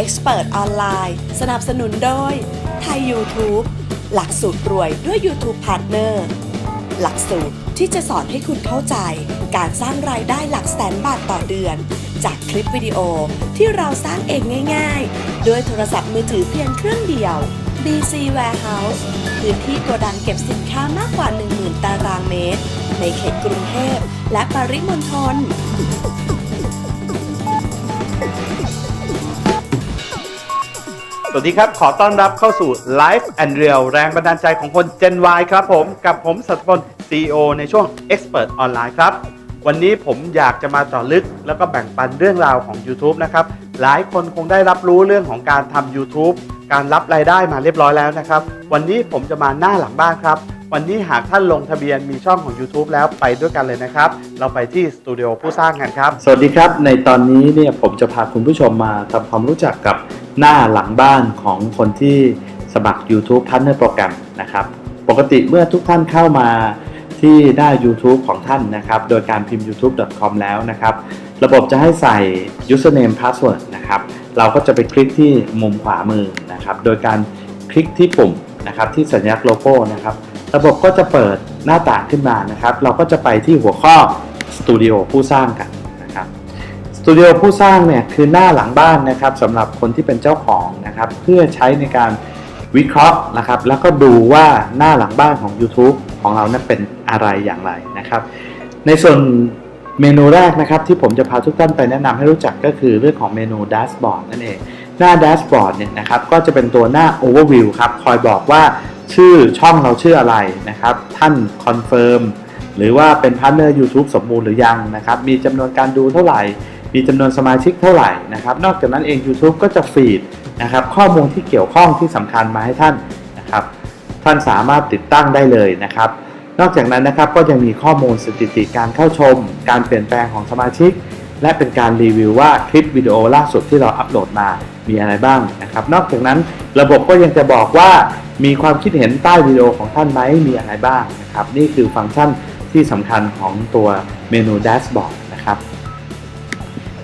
Expert ออนไลน์สนับสนุนโดยไทย YouTube หลักสูตรรวยด้วย YouTube Partner หลักสูตรที่จะสอนให้คุณเข้าใจ การสร้างรายได้หลักแสนบาทต่อเดือน จากคลิปวิดีโอที่เราสร้างเองง่าย ๆ ด้วยโทรศัพท์มือถือเพียงเครื่องเดียว BC Warehouse พื้นที่โกดังเก็บสินค้ามากกว่า 10,000 ตารางเมตร ในเขตกรุงเทพและปริมณฑล สวัสดีครับ ขอต้อนรับเข้าสู่ Life and Real แรงบันดาลใจของคน Gen Y ครับผม กับผมสัตพล CEO ในช่วง Expert ออนไลน์ครับ วันนี้ผมอยากจะมาเจาะลึกแล้วก็แบ่งปันเรื่องราวของ YouTube นะครับ หลายคนคงได้รับรู้เรื่องของการทำ YouTube การรับรายได้มาเรียบร้อยแล้วนะครับ วันนี้ผมจะมาหน้าหลังบ้านครับ วันนี้หากท่านลงทะเบียนมีช่องของ YouTube แล้วไปด้วยกันเลยนะครับ เราไปที่สตูดิโอผู้สร้างกันครับ สวัสดีครับ ในตอนนี้เนี่ยผมจะพาคุณผู้ชมมาทำความรู้จักกับ หน้าหลังบ้านของคนที่สมัคร YouTube Partner Program นะครับ ปกติเมื่อทุกท่านเข้ามาที่หน้า YouTube ของท่านนะครับ โดยการพิมพ์ youtube.com แล้วนะครับ ระบบจะให้ใส่ username password นะครับ เราก็จะไปคลิกที่มุมขวามือนะครับ โดยการคลิกที่ปุ่มนะครับที่สัญลักษณ์โลโก้นะครับ ระบบก็จะเปิดหน้าต่างขึ้นมานะครับ เราก็จะไปที่หัวข้อสตูดิโอผู้สร้างกัน สตูดิโอผู้สร้างเนี่ยคือหน้าหลังบ้านนะครับสำหรับคนที่เป็นเจ้าของนะครับเพื่อใช้ในการวิเคราะห์นะครับ แล้วก็ดูว่าหน้าหลังบ้านของ YouTube ของเรานั้นเป็นอะไรอย่างไรนะครับ ในส่วนเมนูแรกนะครับที่ผมจะพาทุกท่านไปแนะนำให้รู้จักก็คือเรื่องของเมนูแดชบอร์ดนั่นเอง หน้าแดชบอร์ดเนี่ยนะครับก็จะเป็นตัวหน้า Overview ครับคอยบอกว่าชื่อช่องเราชื่ออะไรนะครับ ท่านคอนเฟิร์มหรือว่าเป็นพาร์ทเนอร์ YouTube สมบูรณ์หรือยังนะครับ มีจำนวนการดูเท่าไหร่ มีจำนวนสมาชิกเท่าไหร่นะครับ นอกจากนั้นเอง YouTube ก็จะฟีดนะครับข้อมูลที่เกี่ยวข้องที่สำคัญมาให้ท่านนะครับ ท่านสามารถติดตั้งได้เลยนะครับ นอกจากนั้นนะครับก็ยังมีข้อมูลสถิติการเข้าชม การเปลี่ยนแปลงของสมาชิก และเป็นการรีวิวว่าคลิปวิดีโอล่าสุดที่เราอัปโหลดมามีอะไรบ้างนะครับ นอกจากนั้นระบบก็ยังจะบอกว่ามีความคิดเห็นใต้วิดีโอของท่านไหมมีอะไรบ้างนะครับ นี่คือฟังก์ชันที่สำคัญของตัวเมนูแดชบอร์ดนะครับ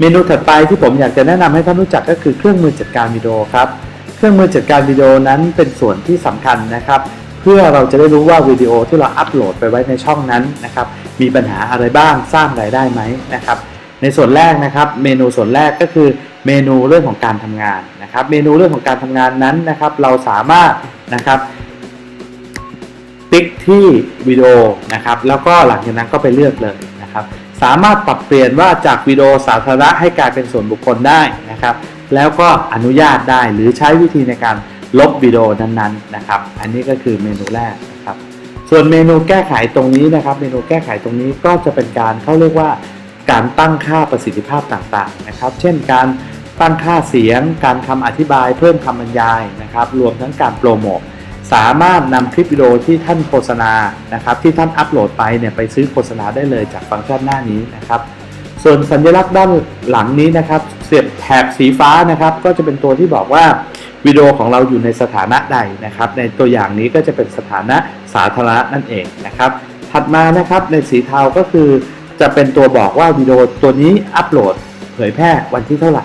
เมนูถัดไปที่ผมอยากจะแนะนำให้ท่านรู้จักก็คือเครื่องมือจัดการวิดีโอครับ เครื่องมือจัดการวิดีโอนั้นเป็นส่วนที่สำคัญนะครับ เพื่อเราจะได้รู้ว่าวิดีโอที่เราอัปโหลดไปไว้ในช่องนั้นนะครับ มีปัญหาอะไรบ้างสร้างรายได้ไหมนะครับ ในส่วนแรกนะครับ เมนูส่วนแรกก็คือเมนูเรื่องของการทำงานนะครับ เมนูเรื่องของการทำงานนั้นนะครับ เราสามารถนะครับติ๊กที่วิดีโอนะครับ แล้วก็หลังจากนั้นก็ไปเลือกเลย สามารถปรับเปลี่ยนว่าจากวิดีโอสาธารณะให้กลายเป็นส่วนบุคคลได้นะครับ แล้วก็อนุญาตได้หรือใช้วิธีในการลบวิดีโอนั้นๆนะครับ อันนี้ก็คือเมนูแรกนะครับ ส่วนเมนูแก้ไขตรงนี้นะครับ เมนูแก้ไขตรงนี้ก็จะเป็นการเขาเรียกว่าการตั้งค่าประสิทธิภาพต่างๆนะครับ เช่นการตั้งค่าเสียง การคำอธิบาย เพิ่มคำบรรยายนะครับ รวมทั้งการโปรโมท สามารถนำคลิปวิดีโอที่ท่านโฆษณานะครับที่ท่านอัปโหลดไปเนี่ยไปซื้อโฆษณาได้เลยจากฟังก์ชันหน้านี้นะครับส่วนสัญลักษณ์ด้านหลังนี้นะครับเสียบแถบสีฟ้านะครับ ก็จะเป็นตัวที่บอกว่าวิดีโอของเราอยู่ในสถานะใดนะครับ ในตัวอย่างนี้ก็จะเป็นสถานะสาธารณะนั่นเองนะครับ ถัดมานะครับในสีเทาก็คือจะเป็นตัวบอกว่าวิดีโอตัวนี้อัปโหลด เผยแพร่วันที่เท่าไหร่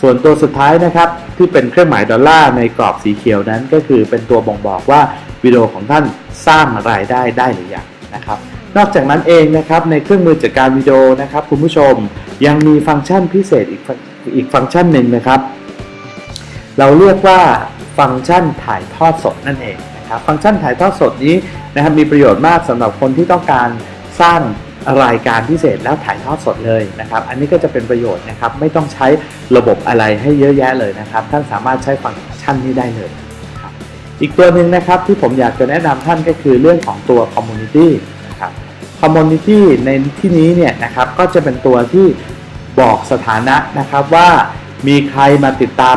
ส่วนตัวสุดท้ายนะครับที่เป็นเครื่องหมายดอลลาร์ในกรอบสีเขียวนั้น ก็คือเป็นตัวบ่งบอกว่าวิดีโอของท่านสร้างรายได้ได้หรือยังนะครับนอกจากนั้นเองนะครับในเครื่องมือจัดการวิดีโอนะครับคุณผู้ชมยังมีฟังก์ชันพิเศษอีกอีกฟังก์ชันหนึ่งนะครับ เราเรียกว่าฟังก์ชันถ่ายทอดสดนั่นเองนะครับฟังก์ชันถ่ายทอดสดนี้นะครับมีประโยชน์มากสำหรับคนที่ต้องการสร้าง รายการพิเศษแล้วถ่ายทอดสดเลยนะครับ อันนี้ก็จะเป็นประโยชน์นะครับ ไม่ต้องใช้ระบบอะไรให้เยอะแยะเลยนะครับ ท่านสามารถใช้ฟังก์ชันนี้ได้เลยครับอีกตัวหนึ่งนะครับที่ผมอยากจะแนะนำท่านก็คือเรื่องของตัว Community นะครับ Community ในที่นี้เนี่ยนะครับก็จะเป็นตัวที่บอกสถานะนะครับว่ามีใครมาติดตาม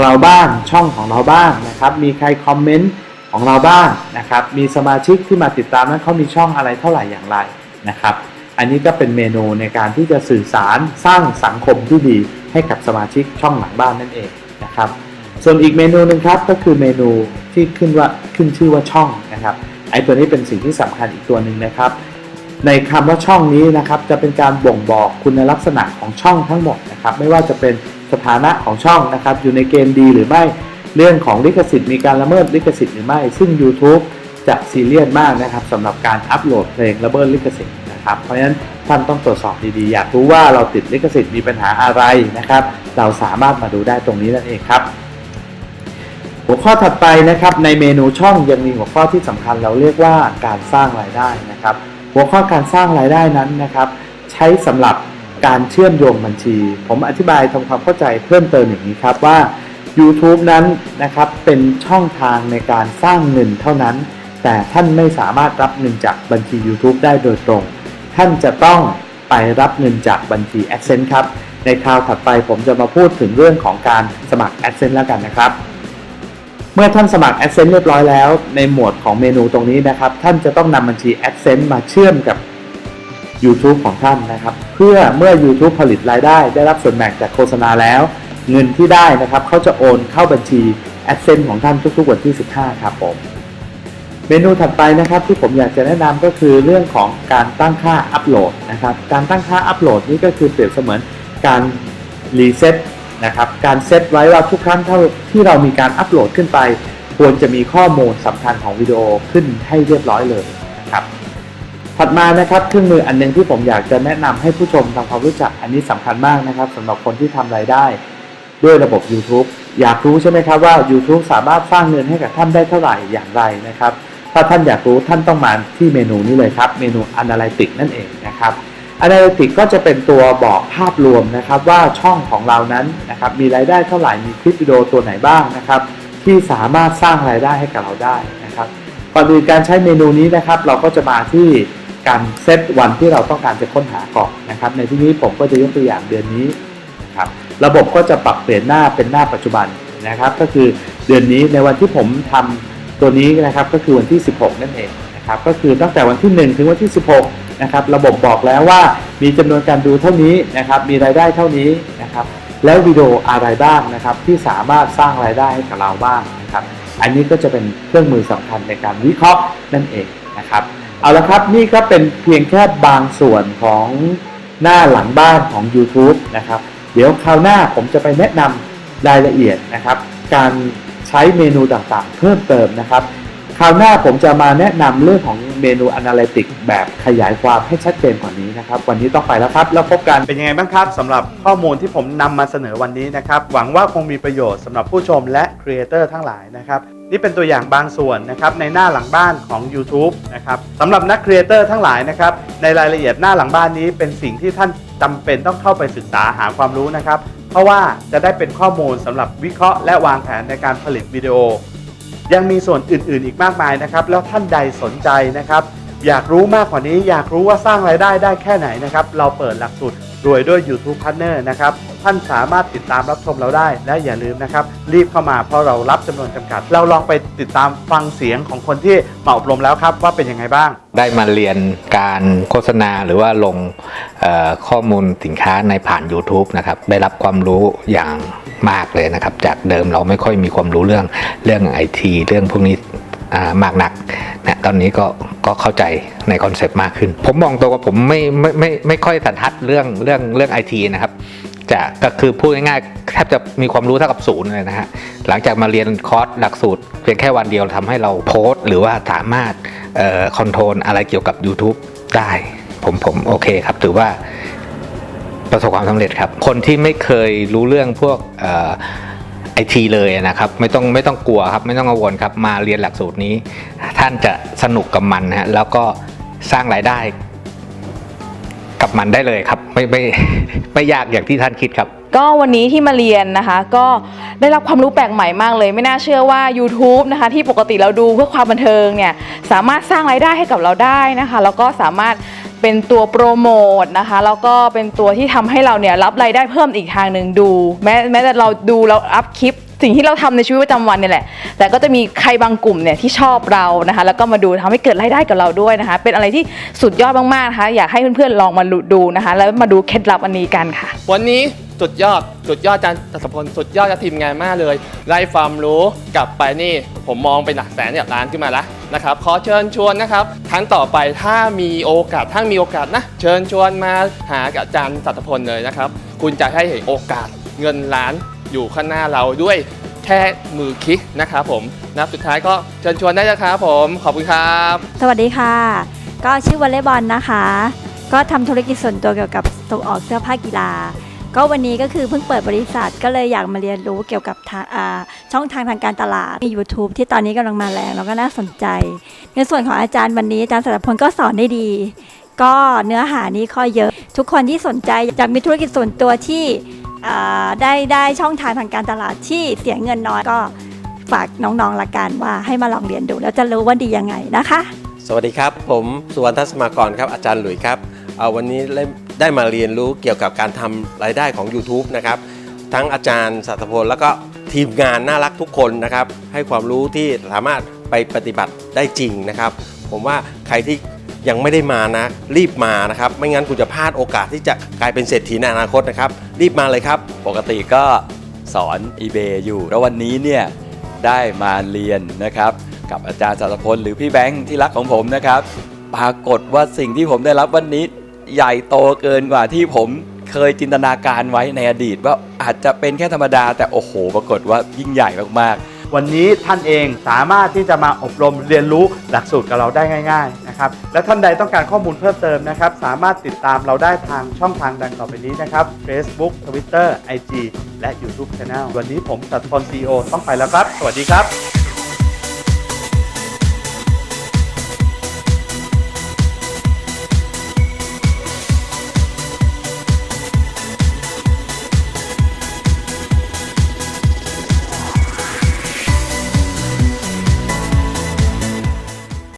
เราบ้างช่องของเราบ้างนะครับ มีใครคอมเมนต์ของเราบ้างนะครับ มีสมาชิกที่มาติดตามนั้นเขามีช่องอะไรเท่าไหร่อย่างไร นะครับ อันนี้ก็เป็นเมนูในการที่จะสื่อสารสร้างสังคมที่ดีให้กับสมาชิกช่องหลังบ้านนั่นเองนะครับ ส่วนอีกเมนูหนึ่งครับก็คือเมนูที่ขึ้นว่าขึ้นชื่อว่าช่องนะครับไอ้ตัวนี้เป็นสิ่งที่สำคัญอีกตัวหนึ่งนะครับ ในคำว่าช่องนี้นะครับ จะเป็นการบ่งบอกคุณลักษณะของช่องทั้งหมดนะครับ ไม่ว่าจะเป็นสถานะของช่องนะครับ อยู่ในเกณฑ์ดีหรือไม่เรื่องของลิขสิทธิ์มีการละเมิดลิขสิทธิ์หรือไม่ ซึ่ง YouTube จะซีเรียสมากนะครับสำหรับการอัปโหลดเพลงละเมิดลิขสิทธิ์นะครับเพราะฉะนั้นท่านต้องตรวจสอบดีๆ อยากรู้ว่าเราติดลิขสิทธิ์มีปัญหาอะไรนะครับ เราสามารถมาดูได้ตรงนี้นั่นเองครับ หัวข้อถัดไปนะครับในเมนูช่องยังมีหัวข้อที่สำคัญเราเรียกว่าการสร้างรายได้นะครับ หัวข้อการสร้างรายได้นั้นนะครับ ใช้สำหรับการเชื่อมโยงบัญชี ผมอธิบายทำความเข้าใจเพิ่มเติมอย่างนี้ครับว่า YouTube นั้นนะครับเป็นช่องทางในการสร้างเงินเท่านั้น แต่ท่านไม่สามารถรับเงินจากบัญชี YouTube ได้โดยตรง ท่านจะต้องไปรับเงินจากบัญชี Adsense ครับ ในคราวถัดไปผมจะมาพูดถึงเรื่องของการสมัคร Adsense แล้วกันนะครับ เมื่อท่านสมัคร Adsense เรียบร้อยแล้ว ในหมวดของเมนูตรงนี้นะครับ ท่านจะต้องนำบัญชี Adsense มาเชื่อมกับ YouTube ของท่านนะครับ เพื่อเมื่อ YouTube ผลิตรายได้ ได้รับส่วนแบ่งจากโฆษณาแล้ว เงินที่ได้นะครับเขาจะโอนเข้าบัญชี Adsense ของท่านทุกๆวันที่ 15 ครับผม เมนูถัดไปนะครับที่ผมอยากจะแนะนำก็คือเรื่องของการตั้งค่าอัปโหลดนะครับการตั้งค่าอัปโหลดนี่ก็คือเปรียบเสมือนการรีเซ็ตนะครับการเซตไว้ว่าทุกครั้งเท่าที่เรามีการอัปโหลดขึ้นไป ควรจะมีข้อมูลสำคัญของวิดีโอขึ้นให้เรียบร้อยเลยนะครับถัดมานะครับเครื่องมืออันหนึงที่ผมอยากจะแนะนำให้ผู้ชมทำความรู้จักอันนี้สำคัญมากนะครับสำหรับคนที่ทำรายได้ ด้วยระบบ YouTube อยากรู้ใช่ไหมครับว่า YouTube สามารถสร้างเงินให้กับท่านได้เท่าไหร่อย่างไรนะครับ ถ้าท่านอยากรู้ท่านต้องมาที่เมนูนี้เลยครับ เมนู Analytic นั่นเองนะครับ Analytic ก็จะเป็นตัวบอกภาพรวมนะครับ ว่าช่องของเรานั้นนะครับมีรายได้เท่าไหร่มีคลิปวิดีโอตัวไหนบ้างนะครับ ที่สามารถสร้างรายได้ให้กับเราได้นะครับก่อนอื่นการใช้เมนูนี้นะครับ เราก็จะมาที่การเซตวันที่เราต้องการจะค้นหาก่อนนะครับ ในที่นี้ผมก็จะยกตัวอย่างเดือนนี้นะครับระบบก็จะปรับเปลี่ยนหน้าเป็นหน้าปัจจุบันนะครับ ก็คือเดือนนี้ในวันที่ผมทำ ตัวนี้นะครับก็คือวันที่ 16 นั่นเองนะครับก็คือตั้งแต่วันที่ 1 ถึงวันที่ 16 นะครับระบบบอกแล้วว่ามีจำนวนการดูเท่านี้นะครับมีรายได้เท่านี้นะครับแล้ววิดีโออะไรบ้างนะครับที่สามารถสร้างรายได้ให้กับเราบ้างนะครับอันนี้ก็จะเป็นเครื่องมือสำคัญในการวิเคราะห์นั่นเองนะครับเอาละครับนี่ก็เป็นเพียงแค่บางส่วนของหน้าหลังบ้านของ YouTube นะครับเดี๋ยวคราวหน้าผมจะไปแนะนำรายละเอียดนะครับ การ ใช้เมนูต่างๆ เพิ่มเติมนะครับ คราวหน้าผมจะมาแนะนำเรื่องของเมนู Analytics แบบขยายความให้ชัดเจนกว่านี้นะครับ วันนี้ต้องไปแล้วครับ แล้วพบกันเป็นยังไงบ้างครับสำหรับข้อมูลที่ผมนำมาเสนอวันนี้นะครับ หวังว่าคงมีประโยชน์สำหรับผู้ชมและครีเอเตอร์ทั้งหลายนะครับนี่เป็นตัวอย่างบางส่วนนะครับในหน้าหลังบ้านของ YouTube นะครับสำหรับนักครีเอเตอร์ทั้งหลายนะครับในรายละเอียดหน้าหลังบ้านนี้เป็นสิ่งที่ท่านจำเป็นต้องเข้าไปศึกษาหาความรู้นะครับ เพราะว่าจะได้เป็นข้อมูลสำหรับวิเคราะห์และวางแผนในการผลิตวิดีโอ ยังมีส่วนอื่น ๆ อีกมากมายนะครับ แล้วท่านใดสนใจนะครับ อยากรู้มากกว่านี้ อยากรู้ว่าสร้างรายได้ได้แค่ไหนนะครับ เราเปิดหลักสูตรรวยด้วย YouTube Partner นะครับ ท่านสามารถติดตามรับชมเราได้ และอย่าลืมนะครับ รีบเข้ามาเพราะเรารับจำนวนจำกัด เราลองไปติดตามฟังเสียงของคนที่มาอบรมแล้วครับ ว่าเป็นยังไงบ้าง ได้มาเรียนการโฆษณาหรือว่าลงเอ่อข้อมูลสินค้าในผ่าน YouTube นะครับ ได้รับความรู้อย่างมากเลยนะครับ จากเดิมเราไม่ค่อยมีความรู้เรื่องเรื่องไอทีเรื่องพวกนี้ มากนักนะตอนนี้ก็ก็เข้าใจในคอนเซปต์มากขึ้น ผมมองตัวว่าผมไม่ไม่ไม่ไม่ค่อยสันทัดเรื่องเรื่องเรื่องไอทีนะครับจะก็คือพูดง่ายๆแทบจะมีความรู้เท่ากับศูนย์เลยนะฮะหลังจากมาเรียนคอร์สหลักสูตร เพียงแค่วันเดียวทำให้เราโพสต์ หรือว่าสามารถเอ่อคอนโทรลอะไรเกี่ยวกับ YouTube ได้ ผมผมโอเคครับ ถือว่าประสบความสำเร็จครับ คนที่ไม่เคยรู้เรื่องพวก ไอทีเลยนะครับไม่ต้องไม่ต้องกลัวครับไม่ต้องกังวลครับมาเรียนหลักสูตรนี้ ท่านจะสนุกกับมันฮะแล้วก็สร้างรายได้กับมันได้เลยครับ ไม่ไม่ไม่ยากอย่างที่ท่านคิดครับ ก็วันนี้ที่มาเรียนนะคะ ก็ได้รับความรู้แปลกใหม่มากเลย ไม่น่าเชื่อว่า YouTube นะคะ ที่ปกติเราดูเพื่อความบันเทิงเนี่ยสามารถสร้างรายได้ให้กับเราได้นะคะ แล้วก็สามารถเป็นตัวโปรโมทนะคะแล้วก็เป็นตัวที่ทำให้เราเนี่ยรับรายได้เพิ่มอีกทางหนึ่งดู แม้แม้แต่เราดูเราอัพคลิป สิ่งที่เราทำในชีวิตประจำวันเนี่ยแหละ แต่ก็จะมีใครบางกลุ่มเนี่ยที่ชอบเรานะคะ แล้วก็มาดูทำให้เกิดรายได้กับเราด้วยนะคะ เป็นอะไรที่สุดยอดมากๆนะคะอยากให้เพื่อนๆลองมาดูนะคะ แล้วมาดูเคล็ดลับอันนี้กันค่ะ วันนี้ สุดยอด สุดยอดอาจารย์ตัศพลสุดยอดจากทีมงานมากเลยได้ความรู้กลับไปนี่ ผมมองเป็นหลักแสนเนี่ยล้านขึ้นมาแล้วนะครับขอเชิญชวนนะครับครั้งต่อไปถ้ามีโอกาสถ้ามีโอกาสนะ เชิญชวนมาหาอาจารย์สัตพลเลยนะครับ คุณจะให้เห็นโอกาสเงินล้านอยู่ข้างหน้าเราด้วยแค่มือคลิกนะครับผมนะสุดท้ายก็เชิญชวนได้นะครับผมขอบคุณครับ สวัสดีค่ะ ก็ชื่อวอลเลย์บอลนะคะ ก็ทำธุรกิจส่วนตัวเกี่ยวกับส่งออกเสื้อผ้ากีฬา ก็วันนี้ก็คือเพิ่งเปิดบริษัทก็เลยอยากมาเรียนรู้เกี่ยวกับทางช่องทางทางการตลาดมี YouTube ที่ตอนนี้กำลังมาแรงแล้วก็น่าสนใจ ในส่วนของอาจารย์วันนี้อาจารย์สัตพลก็สอนได้ดี ก็เนื้อหานี้ข้อเยอะ ทุกคนที่สนใจอยากมีธุรกิจส่วนตัวที่ได้ได้ช่องทางทางการตลาดที่เสียเงินน้อยก็ฝากน้องๆละกันว่าให้มาลองเรียนดู แล้วจะรู้ว่าดียังไงนะคะ สวัสดีครับ ผมสุวรรณทัศมากรครับอาจารย์หลุยส์ครับเอาวันนี้ได้ ได้มาเรียนรู้เกี่ยวกับการทำรายได้ของ YouTube นะครับ ทั้งอาจารย์สัตพลแล้วก็ทีมงานน่ารักทุกคนนะครับ ให้ความรู้ที่สามารถไปปฏิบัติได้จริงนะครับ ผมว่าใครที่ยังไม่ได้มานะ รีบมานะครับ ไม่งั้นคุณจะพลาดโอกาสที่จะกลายเป็นเศรษฐีในอนาคตนะครับ รีบมาเลยครับ ปกติก็สอน eBay อยู่ แล้ววันนี้เนี่ยได้มาเรียนนะครับ กับอาจารย์สัตพลหรือพี่แบงค์ที่รักของผมนะครับ ปรากฏว่าสิ่งที่ผมได้รับวันนี้ ใหญ่โตเกินกว่าที่ผมเคยจินตนาการไว้ในอดีต ว่าอาจจะเป็นแค่ธรรมดา แต่โอ้โห ปรากฏว่ายิ่งใหญ่มากๆ วันนี้ท่านเองสามารถที่จะมาอบรมเรียนรู้หลักสูตรกับเราได้ง่ายๆนะครับ และท่านใดต้องการข้อมูลเพิ่มเติมนะครับ สามารถติดตามเราได้ทางช่องทางดังต่อไปนี้นะครับ Facebook Twitter IG และ YouTube Channel วันนี้ผมสัตพล CEO ต้องไปแล้วครับ สวัสดีครับ